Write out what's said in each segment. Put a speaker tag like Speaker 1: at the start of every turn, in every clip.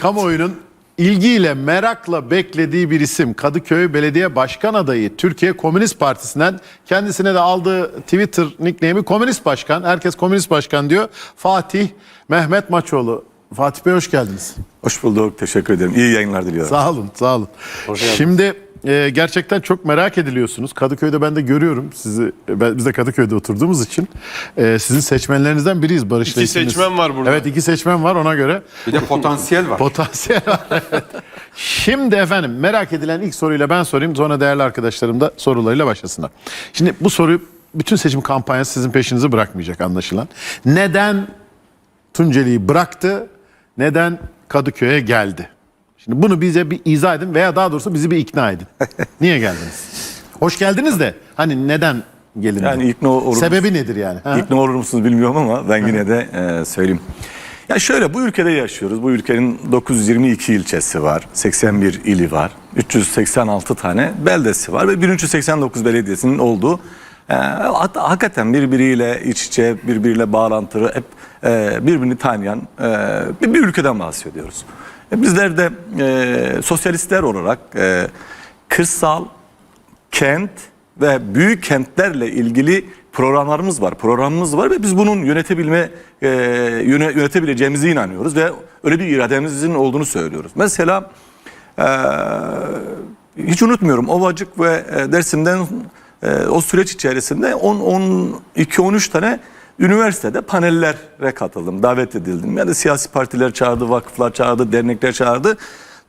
Speaker 1: Kamuoyunun ilgiyle, merakla beklediği bir isim Kadıköy Belediye Başkan adayı Türkiye Komünist Partisi'nden kendisine de aldığı Twitter nickname'i Komünist Başkan. Herkes Komünist Başkan diyor. Fatih Mehmet Maçoğlu. Fatih Bey hoş geldiniz.
Speaker 2: Hoş bulduk. Teşekkür ederim. İyi yayınlar diliyorum.
Speaker 1: Sağ olun, sağ olun. Şimdi e, gerçekten çok merak ediliyorsunuz. Kadıköy'de ben de görüyorum sizi. Ben, biz de Kadıköy'de oturduğumuz için e, sizin seçmenlerinizden biriyiz Barış'la
Speaker 3: İki
Speaker 1: ikimiz.
Speaker 3: seçmen var burada.
Speaker 1: Evet, iki seçmen var ona göre.
Speaker 4: Bir de potansiyel var.
Speaker 1: Potansiyel var. evet. Şimdi efendim merak edilen ilk soruyla ben sorayım. Sonra değerli arkadaşlarım da sorularıyla başlasınlar. Şimdi bu soruyu bütün seçim kampanyası sizin peşinizi bırakmayacak anlaşılan. Neden Tunceli'yi bıraktı? Neden Kadıköy'e geldi? Şimdi bunu bize bir izah edin veya daha doğrusu bizi bir ikna edin. Niye geldiniz? Hoş geldiniz de hani neden gelin?
Speaker 2: Yani ikna olur
Speaker 1: Sebebi nedir yani? Ha?
Speaker 2: İkna olur musunuz bilmiyorum ama ben yine de e, söyleyeyim. Ya şöyle bu ülkede yaşıyoruz. Bu ülkenin 922 ilçesi var. 81 ili var. 386 tane beldesi var ve 1389 belediyesinin olduğu e, hatta hakikaten birbiriyle iç içe, birbiriyle bağlantılı, hep e, birbirini tanıyan e, bir, bir ülkeden bahsediyoruz. E, bizler de e, sosyalistler olarak e, kırsal, kent ve büyük kentlerle ilgili programlarımız var, programımız var ve biz bunun yönetebilme e, yöne- yönetebileceğimize inanıyoruz ve öyle bir irademizin olduğunu söylüyoruz. Mesela e, hiç unutmuyorum Ovacık ve e, Dersim'den e, o süreç içerisinde 10 12 13 tane üniversitede panellere katıldım, davet edildim. Yani siyasi partiler çağırdı, vakıflar çağırdı, dernekler çağırdı.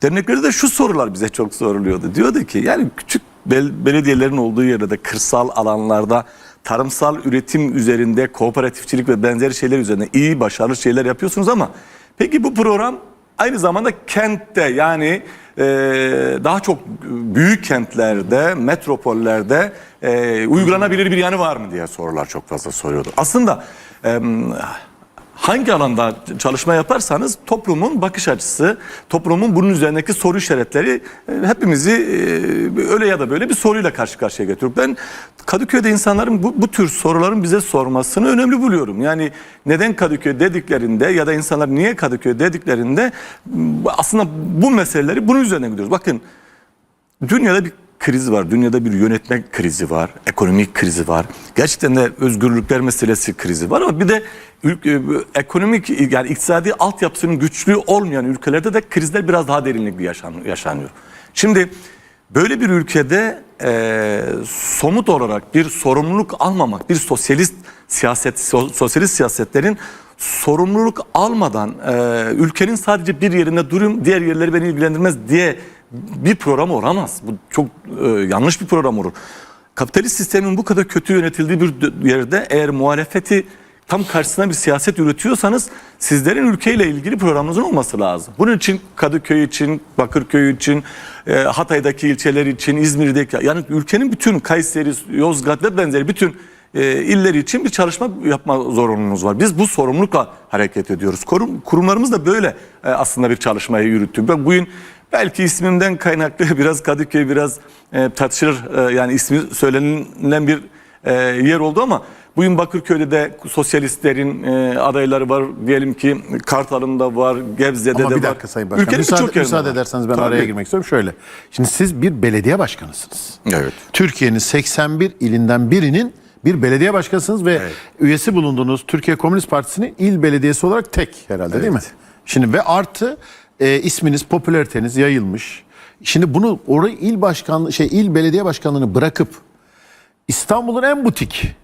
Speaker 2: Derneklerde de şu sorular bize çok soruluyordu. Diyordu ki yani küçük bel- belediyelerin olduğu yerde de kırsal alanlarda tarımsal üretim üzerinde kooperatifçilik ve benzeri şeyler üzerinde iyi başarılı şeyler yapıyorsunuz ama peki bu program aynı zamanda kentte yani e, daha çok büyük kentlerde, metropollerde e, uygulanabilir bir yanı var mı diye sorular çok fazla soruyordu. Aslında e, hangi alanda çalışma yaparsanız toplumun bakış açısı, toplumun bunun üzerindeki soru işaretleri e, hepimizi e, öyle ya da böyle bir soruyla karşı karşıya getiriyor. Ben Kadıköy'de insanların bu, bu tür soruların bize sormasını önemli buluyorum. Yani neden Kadıköy dediklerinde ya da insanlar niye Kadıköy dediklerinde aslında bu meseleleri bunun üzerine gidiyoruz. Bakın Dünyada bir kriz var. Dünyada bir yönetme krizi var. Ekonomik krizi var. Gerçekten de özgürlükler meselesi krizi var ama bir de ülke, ekonomik yani iktisadi altyapısının güçlü olmayan ülkelerde de krizler biraz daha derinlikli yaşan- yaşanıyor. Şimdi böyle bir ülkede e, somut olarak bir sorumluluk almamak, bir sosyalist siyaset, so- sosyalist siyasetlerin sorumluluk almadan e, ülkenin sadece bir yerinde durayım, diğer yerleri beni ilgilendirmez diye bir program olamaz. Bu çok e, yanlış bir program olur. Kapitalist sistemin bu kadar kötü yönetildiği bir yerde eğer muhalefeti tam karşısına bir siyaset üretiyorsanız sizlerin ülkeyle ilgili programınızın olması lazım. Bunun için Kadıköy için, Bakırköy için, e, Hatay'daki ilçeler için, İzmir'deki yani ülkenin bütün Kayseri, Yozgat ve benzeri bütün e, illeri için bir çalışma yapma zorunluluğumuz var. Biz bu sorumlulukla hareket ediyoruz. Kurum, kurumlarımız da böyle e, aslında bir çalışmayı yürüttü. Ben bugün belki ismimden kaynaklı biraz Kadıköy biraz e, tartışılır e, yani ismi söylenilen bir e, yer oldu ama bugün Bakırköy'de de sosyalistlerin e, adayları var. Diyelim ki Kartal'ında var, Gebze'de
Speaker 1: Ama
Speaker 2: de
Speaker 1: bir
Speaker 2: var.
Speaker 1: dakika Sayın Başkan.
Speaker 2: Ülkenin
Speaker 1: müsaade,
Speaker 2: birçok yerinde
Speaker 1: müsaade
Speaker 2: var.
Speaker 1: ederseniz ben
Speaker 2: Tabii.
Speaker 1: araya girmek istiyorum. Şöyle. Şimdi siz bir belediye başkanısınız.
Speaker 2: Evet.
Speaker 1: Türkiye'nin 81 ilinden birinin bir belediye başkanısınız ve üyesi bulunduğunuz Türkiye Komünist Partisi'nin il belediyesi olarak tek herhalde değil mi? Şimdi ve artı e, isminiz, popülariteniz yayılmış. Şimdi bunu orayı il başkanlığı şey il belediye başkanlığını bırakıp İstanbul'un en butik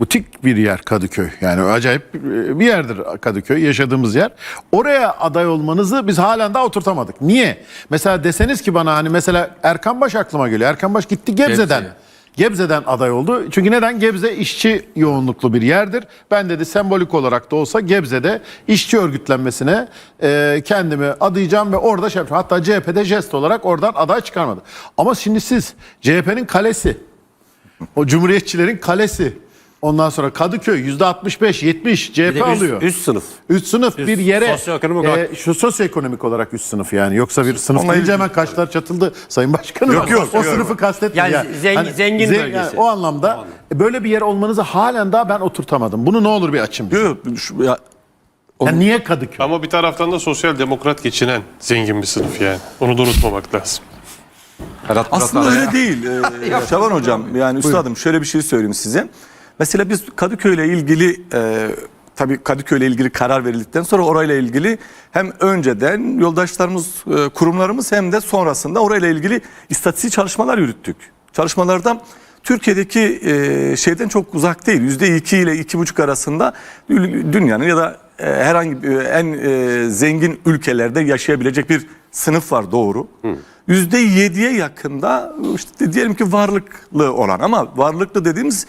Speaker 1: butik bir yer Kadıköy. Yani acayip bir yerdir Kadıköy yaşadığımız yer. Oraya aday olmanızı biz halen daha oturtamadık. Niye? Mesela deseniz ki bana hani mesela Erkan Baş aklıma geliyor. Erkan Baş gitti Gebze'den.
Speaker 4: Gebze'ye.
Speaker 1: Gebze'den aday oldu. Çünkü neden? Gebze işçi yoğunluklu bir yerdir. Ben dedi sembolik olarak da olsa Gebze'de işçi örgütlenmesine e, kendimi adayacağım ve orada şey yapacağım. Hatta CHP'de jest olarak oradan aday çıkarmadı. Ama şimdi siz CHP'nin kalesi, o cumhuriyetçilerin kalesi, ondan sonra Kadıköy yüzde 65 70 CHP
Speaker 4: Bir de üst,
Speaker 1: alıyor.
Speaker 4: üst sınıf.
Speaker 1: Üst sınıf bir yere
Speaker 4: sosyoekonomik
Speaker 1: e, şu sosyoekonomik olarak üst sınıf yani yoksa bir sınıf
Speaker 2: Onunla
Speaker 1: deyince hemen kaşlar çatıldı Sayın Başkanım.
Speaker 2: Yok, yok,
Speaker 1: o sınıfı kastetmiyorum.
Speaker 4: Yani zengin- zengin
Speaker 1: zen-
Speaker 4: bölgesi.
Speaker 1: o anlamda böyle bir yer olmanızı halen daha ben oturtamadım. Bunu ne olur bir açın bize.
Speaker 2: Yok, şu- ya,
Speaker 1: Yani niye Kadıköy?
Speaker 3: Ama bir taraftan da sosyal demokrat geçinen zengin bir sınıf yani. Onu da unutmamak lazım.
Speaker 2: Aslında öyle değil. Ee, Şaban hocam yani üstadım şöyle bir şey söyleyeyim size. Mesela biz Kadıköy ile ilgili e, tabii Kadıköy ile ilgili karar verildikten sonra orayla ilgili hem önceden yoldaşlarımız, e, kurumlarımız hem de sonrasında orayla ilgili istatistik çalışmalar yürüttük. Çalışmalarda Türkiye'deki e, şeyden çok uzak değil. Yüzde iki ile iki buçuk arasında dü- dünyanın ya da e, herhangi bir en e, zengin ülkelerde yaşayabilecek bir sınıf var doğru. Yüzde yediye yakında işte diyelim ki varlıklı olan ama varlıklı dediğimiz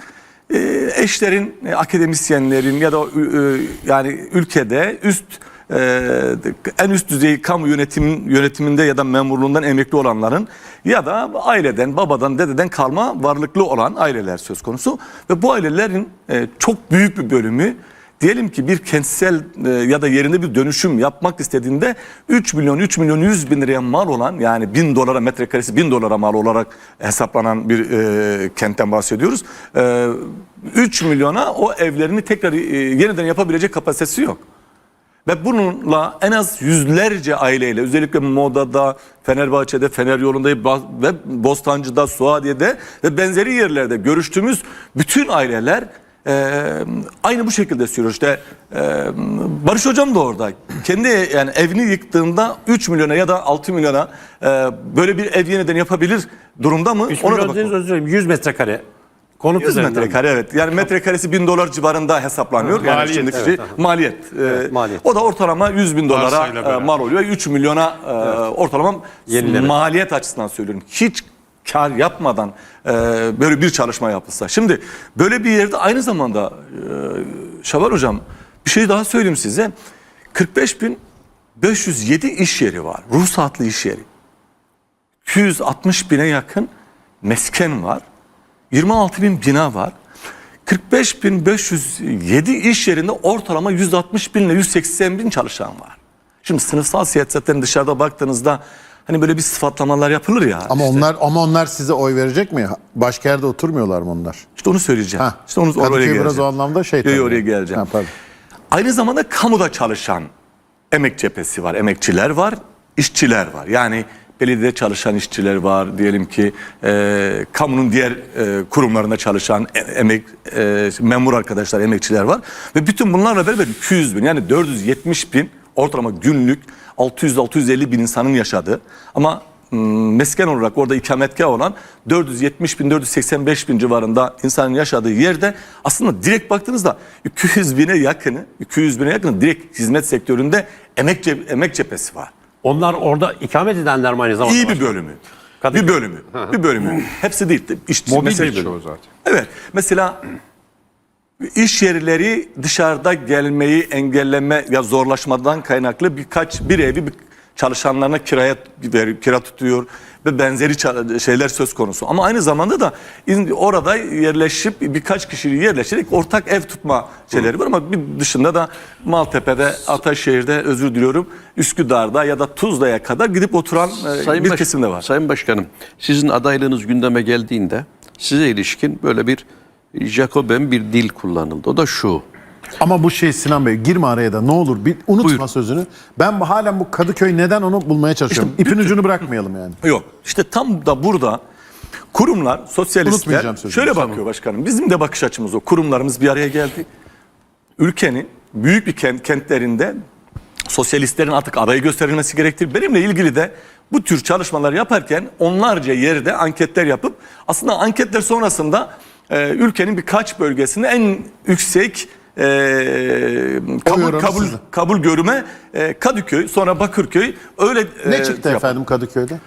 Speaker 2: e, eşlerin, e, akademisyenlerin ya da e, yani ülkede üst e, en üst düzey kamu yönetim yönetiminde ya da memurluğundan emekli olanların ya da aileden, babadan, dededen kalma varlıklı olan aileler söz konusu. Ve bu ailelerin e, çok büyük bir bölümü diyelim ki bir kentsel e, ya da yerinde bir dönüşüm yapmak istediğinde 3 milyon 3 milyon 100 bin liraya mal olan yani 1000 dolara metrekaresi 1000 dolara mal olarak hesaplanan bir e, kentten bahsediyoruz. E, 3 milyona o evlerini tekrar e, yeniden yapabilecek kapasitesi yok. Ve bununla en az yüzlerce aileyle özellikle Moda'da, Fenerbahçe'de, Fener yolunda ve Bostancı'da, Suadiye'de ve benzeri yerlerde görüştüğümüz bütün aileler e, aynı bu şekilde sürüyor. İşte e, Barış Hocam da orada. Kendi yani evini yıktığında 3 milyona ya da 6 milyona e, böyle bir ev yeniden yapabilir durumda mı?
Speaker 5: 3
Speaker 2: Ona da
Speaker 5: milyon
Speaker 2: bakalım.
Speaker 5: dediniz özür dilerim 100 metrekare. Konut
Speaker 2: 100
Speaker 5: üzerinden.
Speaker 2: metrekare evet. Yani metrekaresi 1000 dolar civarında hesaplanıyor. yani
Speaker 3: maliyet,
Speaker 2: şimdiki
Speaker 3: evet,
Speaker 2: şey, maliyet. Ee,
Speaker 5: maliyet.
Speaker 2: O da ortalama 100 bin dolara e, mal oluyor. 3 milyona e, ortalama
Speaker 5: Yenileri.
Speaker 2: maliyet açısından söylüyorum. Hiç kar yapmadan e, böyle bir çalışma yapılsa. Şimdi böyle bir yerde aynı zamanda e, Şaban Hocam bir şey daha söyleyeyim size. 45 bin 507 iş yeri var. Ruhsatlı iş yeri. 260 bine yakın mesken var. 26 bin bina var. 45.507 iş yerinde ortalama 160 bin ile 180 bin çalışan var. Şimdi sınıfsal siyasetten dışarıda baktığınızda hani böyle bir sıfatlamalar yapılır ya.
Speaker 1: Ama
Speaker 2: işte,
Speaker 1: onlar ama onlar size oy verecek mi? Başka yerde oturmuyorlar mı onlar?
Speaker 2: işte onu söyleyeceğim.
Speaker 1: Ha.
Speaker 2: İşte onu oraya
Speaker 1: Kadıköy
Speaker 2: geleceğim.
Speaker 1: biraz o anlamda şey.
Speaker 2: Yo, oraya geleceğim.
Speaker 1: Ha, pardon.
Speaker 2: Aynı zamanda kamuda çalışan emek cephesi var. Emekçiler var, işçiler var. Yani belediyede çalışan işçiler var. Diyelim ki e, kamunun diğer e, kurumlarında çalışan e- emek e, memur arkadaşlar, emekçiler var. Ve bütün bunlarla beraber 200 bin yani 470 bin ortalama günlük 600-650 bin insanın yaşadığı ama mm, mesken olarak orada ikametgah olan 470 bin 485 bin civarında insanın yaşadığı yerde aslında direkt baktığınızda 200 bine yakını 200 bine yakını direkt hizmet sektöründe emek, cep- emek cephesi var.
Speaker 5: Onlar orada ikamet edenler mi aynı zamanda?
Speaker 2: İyi bir bölümü.
Speaker 5: Kadıköy.
Speaker 2: Bir bölümü. Bir bölümü. Hepsi değil. İşçi,
Speaker 4: Mobil
Speaker 2: mesela-
Speaker 4: bir çoğu zaten.
Speaker 2: Evet. Mesela iş yerleri dışarıda gelmeyi engelleme ya zorlaşmadan kaynaklı birkaç bir evi bir çalışanlarına kiraya ver, kira tutuyor ve benzeri şeyler söz konusu. Ama aynı zamanda da orada yerleşip birkaç kişiyi yerleştirerek ortak ev tutma şeyleri var ama bir dışında da Maltepe'de, Ataşehir'de özür diliyorum, Üsküdar'da ya da Tuzla'ya kadar gidip oturan e,
Speaker 6: Sayın
Speaker 2: bir
Speaker 6: Baş-
Speaker 2: kesim de var.
Speaker 6: Sayın Başkanım, sizin adaylığınız gündeme geldiğinde size ilişkin böyle bir Jacoben bir dil kullanıldı. O da şu.
Speaker 1: Ama bu şey Sinan Bey girme araya da ne olur bir unutma
Speaker 2: Buyur.
Speaker 1: sözünü. Ben halen bu Kadıköy neden onu bulmaya çalışıyorum. İpin ucunu bırakmayalım yani.
Speaker 2: Yok. İşte tam da burada kurumlar, sosyalistler şöyle bakıyor başkanım. Bizim de bakış açımız o. Kurumlarımız bir araya geldi. Ülkenin büyük bir kent, kentlerinde sosyalistlerin artık adayı gösterilmesi gerektir. Benimle ilgili de bu tür çalışmalar yaparken onlarca yerde anketler yapıp aslında anketler sonrasında e, ülkenin birkaç bölgesinde en yüksek e, kabul, kabul,
Speaker 1: sizin.
Speaker 2: kabul görüme e, Kadıköy sonra Bakırköy öyle
Speaker 1: Ne
Speaker 2: e,
Speaker 1: çıktı
Speaker 2: yap-
Speaker 1: efendim Kadıköy'de?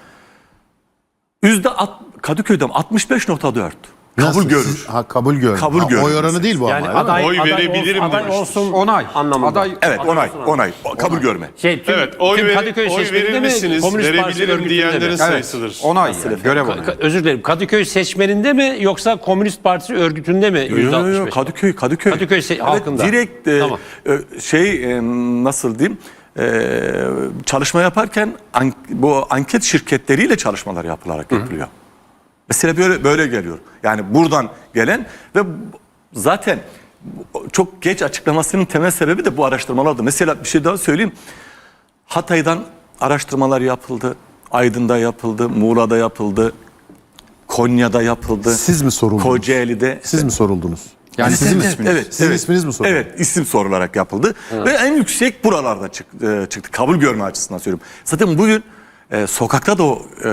Speaker 2: Yüzde alt- Kadıköy'de 65.4 kabul
Speaker 1: Nasıl?
Speaker 2: görür.
Speaker 1: Ha kabul görür.
Speaker 2: Kabul
Speaker 1: Ha,
Speaker 2: görür.
Speaker 1: Oy oranı değil bu
Speaker 5: Yani
Speaker 1: ama.
Speaker 5: aday,
Speaker 3: Oy
Speaker 5: aday
Speaker 3: verebilirim
Speaker 5: olsun, aday olsun
Speaker 4: Onay.
Speaker 5: anlamında.
Speaker 4: Aday-
Speaker 2: Evet onay onay kabul görme.
Speaker 5: Şey, tüm,
Speaker 3: Evet oy,
Speaker 5: tüm
Speaker 3: ver-
Speaker 5: Kadıköy
Speaker 3: oy
Speaker 5: seçmeninde
Speaker 3: verir
Speaker 5: mi,
Speaker 3: misiniz,
Speaker 5: Komünist
Speaker 3: verebilirim
Speaker 5: örgütünde
Speaker 3: diyenlerin
Speaker 5: mi?
Speaker 3: sayısıdır.
Speaker 4: Onay yani, görev onayı.
Speaker 5: Ka- Özür dilerim. Kadıköy seçmeninde mi yoksa Komünist Partisi örgütünde mi?
Speaker 2: Yo, yo, yo,
Speaker 5: %65?
Speaker 2: Kadıköy Kadıköy.
Speaker 5: Kadıköy se-
Speaker 2: Evet,
Speaker 5: halkında.
Speaker 2: Direkt e,
Speaker 5: Tamam.
Speaker 2: e, şey e, nasıl diyeyim e, çalışma yaparken an- bu anket şirketleriyle çalışmalar yapılarak yapılıyor. Mesela böyle böyle geliyor. Yani buradan gelen ve zaten çok geç açıklamasının temel sebebi de bu araştırmalardı. Mesela bir şey daha söyleyeyim. Hatay'dan araştırmalar yapıldı. Aydın'da yapıldı, Muğla'da yapıldı, Konya'da yapıldı.
Speaker 1: Siz mi soruldunuz?
Speaker 2: Kocaeli'de.
Speaker 1: Siz mi soruldunuz?
Speaker 4: Yani
Speaker 1: sizin mi?
Speaker 4: isminiz.
Speaker 2: Evet,
Speaker 1: Sizin
Speaker 2: evet.
Speaker 1: isminiz mi soruldu?
Speaker 2: Evet, isim sorularak yapıldı. Ve en yüksek buralarda çık- e, çıktı. Kabul görme açısından söylüyorum. Zaten bugün e, sokakta da o e,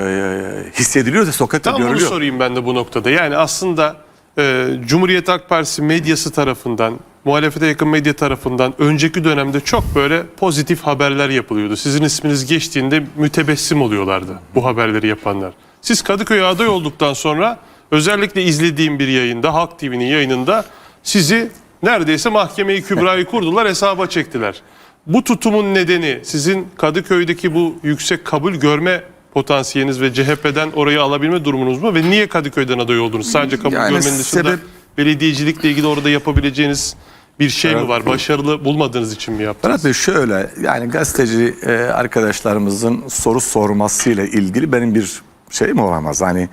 Speaker 2: hissediliyor ve sokakta
Speaker 3: Tam
Speaker 2: görülüyor.
Speaker 3: sorayım ben de bu noktada. Yani aslında e, Cumhuriyet Halk Partisi medyası tarafından, muhalefete yakın medya tarafından önceki dönemde çok böyle pozitif haberler yapılıyordu. Sizin isminiz geçtiğinde mütebessim oluyorlardı bu haberleri yapanlar. Siz Kadıköy'e aday olduktan sonra özellikle izlediğim bir yayında, Halk TV'nin yayınında sizi neredeyse mahkemeyi kübrayı kurdular, hesaba çektiler. Bu tutumun nedeni sizin Kadıköy'deki bu yüksek kabul görme potansiyeliniz ve CHP'den orayı alabilme durumunuz mu? Ve niye Kadıköy'den aday oldunuz? Sadece kabul
Speaker 2: Yani
Speaker 3: görmenin dışında
Speaker 2: sebep-
Speaker 3: belediyecilikle ilgili orada yapabileceğiniz bir şey mi var? Başarılı bulmadığınız için mi yaptınız?
Speaker 2: Ferhat Bey şöyle yani gazeteci e, arkadaşlarımızın soru sormasıyla ilgili benim bir şeyim olamaz. Hani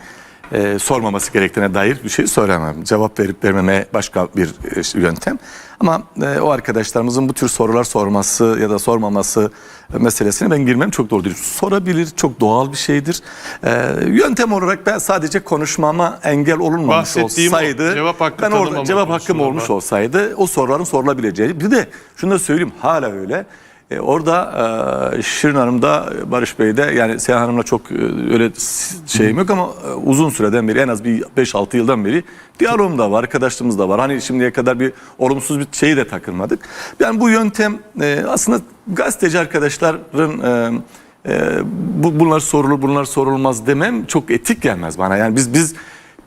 Speaker 2: e, sormaması gerektiğine dair bir şey söylemem. Cevap verip vermeme başka bir e, yöntem. Ama e, o arkadaşlarımızın bu tür sorular sorması ya da sormaması meselesine ben girmem çok doğru değil. Sorabilir, çok doğal bir şeydir. E, yöntem olarak ben sadece konuşmama engel olunmamış
Speaker 3: Bahsettiğim
Speaker 2: olsaydı
Speaker 3: cevap hakkı
Speaker 2: ben orada cevap hakkım olmuş olsaydı o soruların sorulabileceği. Bir de şunu da söyleyeyim hala öyle. E, orada e, Şirin Hanım'da Barış Bey'de yani Seyhan Hanım'la çok e, öyle şeyim yok ama e, uzun süreden beri en az bir 5-6 yıldan beri diyalogum da var, arkadaşlığımız da var. Hani şimdiye kadar bir olumsuz bir şeyi de takılmadık. Yani bu yöntem e, aslında gazeteci arkadaşların e, e, bu, bunlar sorulur bunlar sorulmaz demem çok etik gelmez bana. Yani biz biz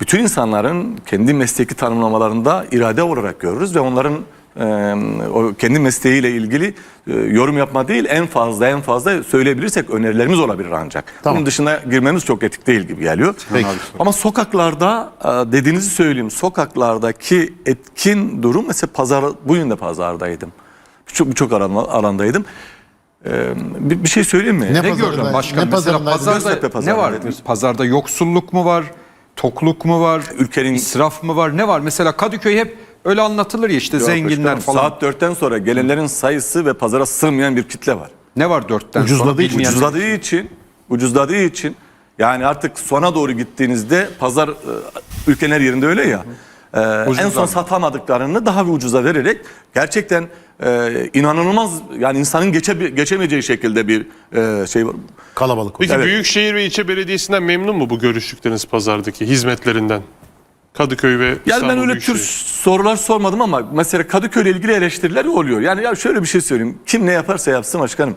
Speaker 2: bütün insanların kendi mesleki tanımlamalarında irade olarak görürüz ve onların o kendi mesleğiyle ilgili yorum yapma değil en fazla en fazla söyleyebilirsek önerilerimiz olabilir ancak.
Speaker 1: Tamam.
Speaker 2: Bunun dışına girmemiz çok etik değil gibi geliyor.
Speaker 1: Peki.
Speaker 2: Ama sokaklarda dediğinizi söyleyeyim sokaklardaki etkin durum mesela pazar bugün de pazardaydım. Birçok birçok alan- alandaydım. Bir, bir şey söyleyeyim mi?
Speaker 1: Ne
Speaker 4: Ne gördün başkan?
Speaker 1: ne
Speaker 4: Mesela pazarda
Speaker 2: Göztepe
Speaker 4: ne var?
Speaker 2: dedim.
Speaker 4: Pazarda yoksulluk mu var? Tokluk mu var?
Speaker 2: Ülkenin-
Speaker 4: israf mı var? Ne var? Mesela Kadıköy hep öyle anlatılır ya işte zenginler
Speaker 2: Başkanım,
Speaker 4: falan.
Speaker 2: Saat 4'ten sonra gelenlerin sayısı ve pazara sığmayan bir kitle var.
Speaker 4: Ne var dörtten
Speaker 1: Ucuzladığı
Speaker 4: sonra?
Speaker 1: için,
Speaker 2: Ucuzladığı için, ucuzladığı için yani artık sona doğru gittiğinizde pazar e, ülkenin her yerinde öyle ya. e, en son satamadıklarını daha bir ucuza vererek gerçekten e, inanılmaz yani insanın geçe, geçemeyeceği şekilde bir e, şey var.
Speaker 1: Kalabalık.
Speaker 3: Peki
Speaker 2: Evet.
Speaker 3: Büyükşehir ve ilçe belediyesinden memnun mu bu görüştükleriniz pazardaki hizmetlerinden? Kadıköy ve
Speaker 2: Yani
Speaker 3: İstanbul
Speaker 2: ben öyle tür
Speaker 3: Büyükşehir.
Speaker 2: sorular sormadım ama mesela Kadıköy ile ilgili eleştiriler oluyor. Yani ya şöyle bir şey söyleyeyim. Kim ne yaparsa yapsın başkanım.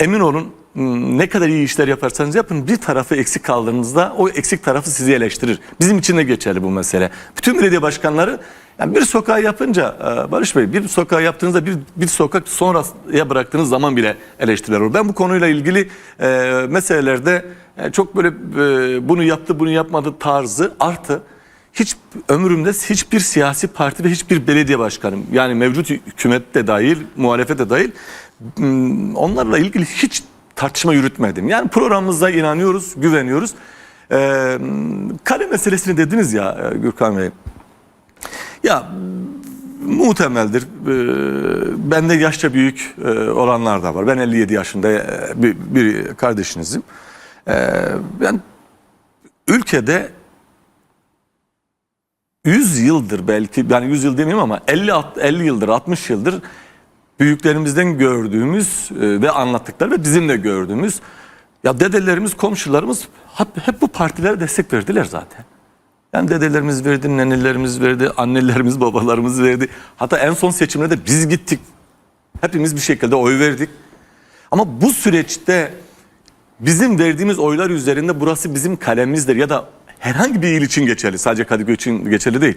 Speaker 2: Emin olun m, ne kadar iyi işler yaparsanız yapın bir tarafı eksik kaldığınızda o eksik tarafı sizi eleştirir. Bizim için de geçerli bu mesele. Bütün belediye başkanları yani bir sokağı yapınca e, Barış Bey bir sokağı yaptığınızda bir, bir sokak sonraya bıraktığınız zaman bile eleştiriler olur. Ben bu konuyla ilgili e, meselelerde e, çok böyle e, bunu yaptı bunu yapmadı tarzı artı hiç ömrümde hiçbir siyasi parti ve hiçbir belediye başkanım yani mevcut hükümet de dahil, muhalefet de dahil hmm, onlarla ilgili hiç tartışma yürütmedim. Yani programımıza inanıyoruz, güveniyoruz. Ee, kale meselesini dediniz ya e, Gürkan Bey. Ya muhtemeldir. Ee, bende yaşça büyük e, olanlar da var. Ben 57 yaşında e, bir, bir kardeşinizim. Ee, ben ülkede 100 yıldır belki yani 100 yıl demeyeyim ama 50 alt- 50 yıldır 60 yıldır büyüklerimizden gördüğümüz e, ve anlattıkları ve bizim de gördüğümüz ya dedelerimiz komşularımız hep, hep bu partilere destek verdiler zaten. Yani dedelerimiz verdi, nenelerimiz verdi, annelerimiz, babalarımız verdi. Hatta en son seçimlerde biz gittik. Hepimiz bir şekilde oy verdik. Ama bu süreçte bizim verdiğimiz oylar üzerinde burası bizim kalemimizdir ya da herhangi bir il için geçerli. Sadece Kadıköy için geçerli değil.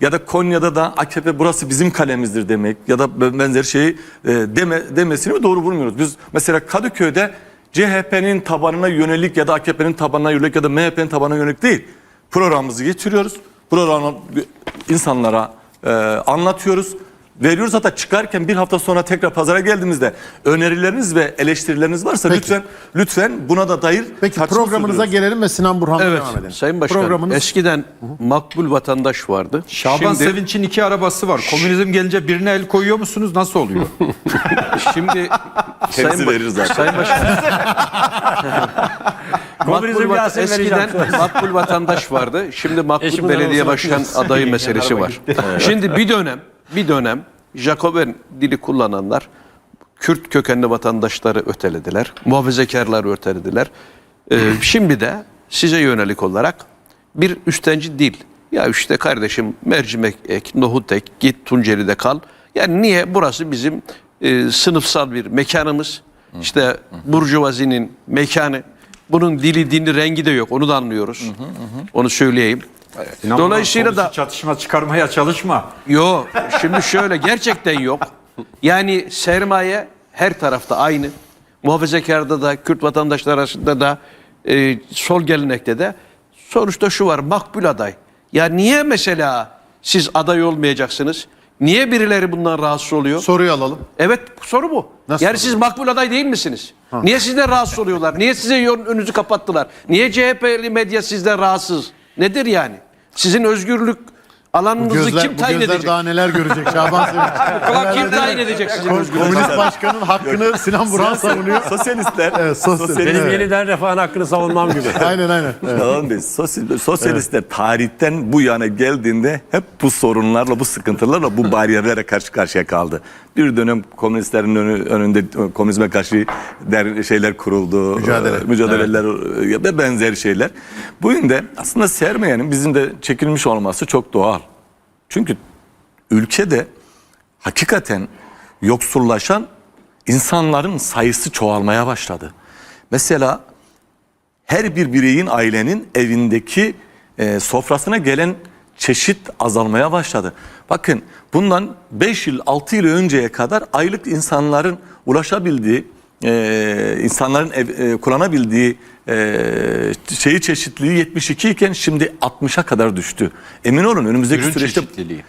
Speaker 2: Ya da Konya'da da AKP burası bizim kalemimizdir demek ya da benzer şeyi e, deme, demesini doğru bulmuyoruz. Biz mesela Kadıköy'de CHP'nin tabanına yönelik ya da AKP'nin tabanına yönelik ya da MHP'nin tabanına yönelik değil. Programımızı getiriyoruz. Programı insanlara e, anlatıyoruz. Veriyoruz. Hatta çıkarken bir hafta sonra tekrar pazara geldiğimizde önerileriniz ve eleştirileriniz varsa
Speaker 1: Peki.
Speaker 2: lütfen lütfen buna da dair
Speaker 1: Peki programınıza
Speaker 2: sürdürüyoruz.
Speaker 1: gelelim ve Sinan Burhan'la
Speaker 6: Evet
Speaker 1: devam edelim.
Speaker 6: Sayın Başkanım
Speaker 1: Programınız
Speaker 6: eskiden makbul vatandaş vardı.
Speaker 4: Şaban
Speaker 6: şimdi,
Speaker 4: Sevinç'in iki arabası var. Komünizm gelince birine el koyuyor musunuz? Nasıl oluyor?
Speaker 6: şimdi Sayın,
Speaker 2: veririz zaten.
Speaker 6: Sayın
Speaker 5: Komünizm
Speaker 6: makbul, vat- eskiden makbul vatandaş vardı. Şimdi makbul
Speaker 5: Eşimin
Speaker 6: belediye başkan adayı meselesi var. Şimdi bir dönem bir dönem Jacoben dili kullananlar Kürt kökenli vatandaşları ötelediler. Muhafazakarları ötelediler. Ee, şimdi de size yönelik olarak bir üstenci dil. Ya işte kardeşim mercimek ek, nohut ek, git Tunceli'de kal. Yani niye? Burası bizim e, sınıfsal bir mekanımız. İşte Burjuvazinin mekanı. Bunun dili, dini, rengi de yok. Onu da anlıyoruz. Onu söyleyeyim. Dolayısıyla da
Speaker 4: çatışma çıkarmaya çalışma.
Speaker 6: Yo şimdi şöyle gerçekten yok. Yani sermaye her tarafta aynı. Muhafazakarda da Kürt vatandaşlar arasında da e, sol gelenekte de sonuçta şu var makbul aday. Ya niye mesela siz aday olmayacaksınız? Niye birileri bundan rahatsız oluyor?
Speaker 1: soruyu alalım.
Speaker 6: Evet soru bu.
Speaker 1: Nasıl
Speaker 6: yani
Speaker 1: soru?
Speaker 6: siz makbul aday değil misiniz? Niye sizden rahatsız oluyorlar? Niye size önünüzü kapattılar? Niye CHP'li medya sizden rahatsız? Nedir yani? Sizin özgürlük alanınızı
Speaker 1: Gözler,
Speaker 6: kim
Speaker 1: bu
Speaker 6: tayin
Speaker 1: gözler
Speaker 6: edecek?
Speaker 1: daha neler görecek Şaban Sevinç.
Speaker 6: Kim tayin edecek sizin?
Speaker 1: Komünist başkanın hakkını Sinan Burhan savunuyor.
Speaker 2: Sosyalistler,
Speaker 1: Evet, sosyal-
Speaker 5: Benim
Speaker 1: Evet.
Speaker 5: yeniden refahın hakkını savunmam gibi.
Speaker 1: Aynen aynen. Evet.
Speaker 2: Şaban Bey, sosyal- sosyalistler tarihten bu yana geldiğinde hep bu sorunlarla, bu sıkıntılarla, bu bariyerlere karşı karşıya kaldı. Bir dönem komünistlerin önü- önünde komünizme karşı der, şeyler kuruldu.
Speaker 1: Mücadele.
Speaker 2: e, Mücadeleler e, ve benzer şeyler. Bugün de aslında sermayenin bizim de çekilmiş olması çok doğal. Çünkü ülkede hakikaten yoksullaşan insanların sayısı çoğalmaya başladı. Mesela her bir bireyin ailenin evindeki e, sofrasına gelen çeşit azalmaya başladı. Bakın bundan 5 yıl 6 yıl önceye kadar aylık insanların ulaşabildiği e, insanların ev, e, kullanabildiği e, şeyi çeşitliliği 72 iken şimdi 60'a kadar düştü. Emin olun önümüzdeki
Speaker 4: Ürün
Speaker 2: süreçte
Speaker 4: çeşitliliği.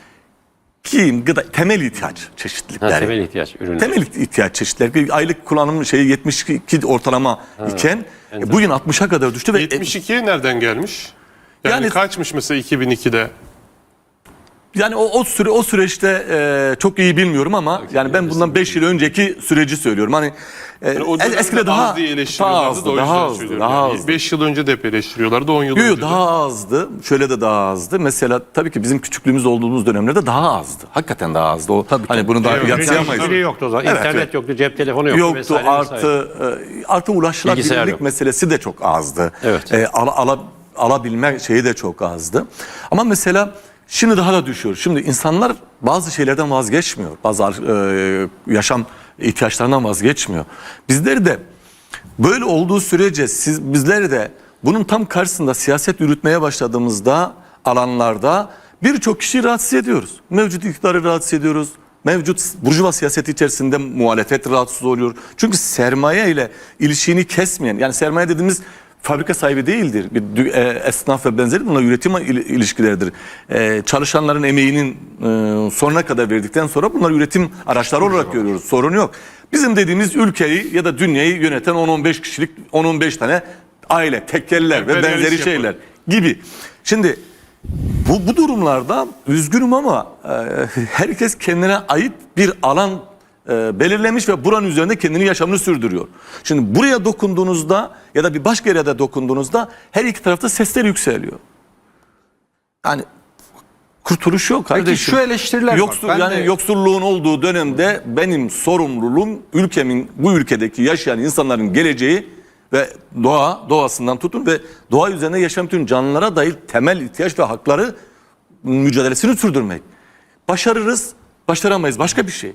Speaker 2: giyim, gıda, temel ihtiyaç çeşitlilikleri.
Speaker 5: Ha, temel ihtiyaç ürünü.
Speaker 2: Temel ihtiyaç çeşitleri. Bir Aylık kullanım şeyi 72 ortalama iken e, bugün 60'a kadar düştü ve e,
Speaker 3: 72'ye nereden gelmiş? Yani,
Speaker 2: Yani-
Speaker 3: kaçmış mesela 2002'de?
Speaker 2: Yani o, o süre o süreçte e, çok iyi bilmiyorum ama yani ben bundan 5 yıl önceki süreci söylüyorum. Hani e,
Speaker 3: Yani o
Speaker 2: es-
Speaker 3: dönemde
Speaker 2: eskide daha
Speaker 3: az diye
Speaker 2: daha
Speaker 3: eleştiriyorlardı
Speaker 2: azdı,
Speaker 3: da o yüzden
Speaker 2: daha azdı,
Speaker 3: söylüyorum.
Speaker 2: daha azdı.
Speaker 3: 5 yıl önce de hep eleştiriyorlardı 10 yıl
Speaker 2: Yok
Speaker 3: önce
Speaker 2: yok
Speaker 3: de.
Speaker 2: daha azdı. Şöyle de daha azdı. Mesela tabii ki bizim küçüklüğümüz olduğumuz dönemlerde daha azdı. Hakikaten daha azdı. O hani bunu daha
Speaker 3: Evet,
Speaker 2: yatsıyamayız.
Speaker 5: Ürün yoktu o zaman.
Speaker 2: Evet,
Speaker 5: İnternet
Speaker 2: evet.
Speaker 5: yoktu, cep telefonu yoktu.
Speaker 2: Yoktu
Speaker 5: vesaire,
Speaker 2: artı
Speaker 5: vesaire.
Speaker 2: e, artı ulaşılabilirlik
Speaker 5: Bilgisayar yok.
Speaker 2: meselesi de çok azdı.
Speaker 5: Evet.
Speaker 2: E, ala, ala, alabilme şeyi de çok azdı. Ama mesela şimdi daha da düşüyor. Şimdi insanlar bazı şeylerden vazgeçmiyor. Bazı e, yaşam ihtiyaçlarından vazgeçmiyor. Bizleri de böyle olduğu sürece siz bizleri de bunun tam karşısında siyaset yürütmeye başladığımızda alanlarda birçok kişiyi rahatsız ediyoruz. Mevcut iktidarı rahatsız ediyoruz. Mevcut burjuva siyaseti içerisinde muhalefet rahatsız oluyor. Çünkü sermaye ile ilişkini kesmeyen yani sermaye dediğimiz fabrika sahibi değildir. Bir e, esnaf ve benzeri bunlar üretim il- ilişkileridir. E, çalışanların emeğinin e, sonuna kadar verdikten sonra bunlar üretim araçları olarak görüyoruz. Sorun yok. Bizim dediğimiz ülkeyi ya da dünyayı yöneten 10-15 kişilik 10-15 tane aile, tekkeller ve benzeri şeyler gibi. Şimdi bu, bu durumlarda üzgünüm ama e, herkes kendine ait bir alan e, belirlemiş ve buranın üzerinde kendini yaşamını sürdürüyor. Şimdi buraya dokunduğunuzda ya da bir başka yere de dokunduğunuzda her iki tarafta sesler yükseliyor. Yani kurtuluş yok kardeşim.
Speaker 4: şu eleştiriler var.
Speaker 2: Yoksul,
Speaker 4: Ben
Speaker 2: yani
Speaker 4: de-
Speaker 2: yoksulluğun olduğu dönemde benim sorumluluğum ülkemin bu ülkedeki yaşayan insanların geleceği ve doğa doğasından tutun ve doğa üzerinde yaşayan bütün canlılara dair temel ihtiyaç ve hakları mücadelesini sürdürmek. Başarırız, başaramayız başka bir şey.